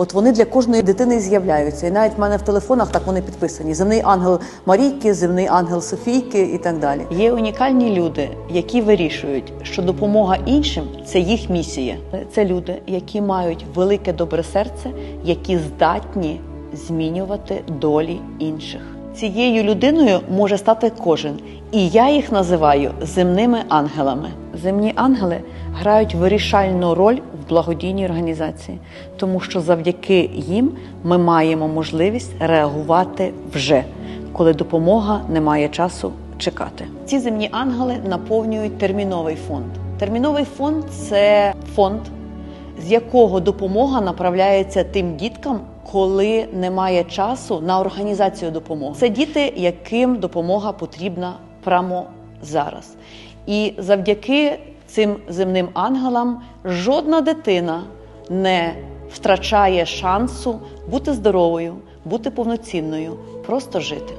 От вони для кожної дитини з'являються. І навіть в мене в телефонах так вони підписані: земний ангел Марійки, земний ангел Софійки і так далі. Є унікальні люди, які вирішують, що допомога іншим це їх місія. Це люди, які мають велике добре серце, які здатні змінювати долі інших. Цією людиною може стати кожен, і я їх називаю земними ангелами. Земні ангели грають вирішальну роль в благодійній організації, тому що завдяки їм ми маємо можливість реагувати вже, коли допомога не має часу чекати. Ці земні ангели наповнюють терміновий фонд. Терміновий фонд це фонд, з якого допомога направляється тим діткам, коли немає часу на організацію допомоги. Це діти, яким допомога потрібна прямо зараз. І завдяки цим земним ангелам жодна дитина не втрачає шансу бути здоровою, бути повноцінною, просто жити.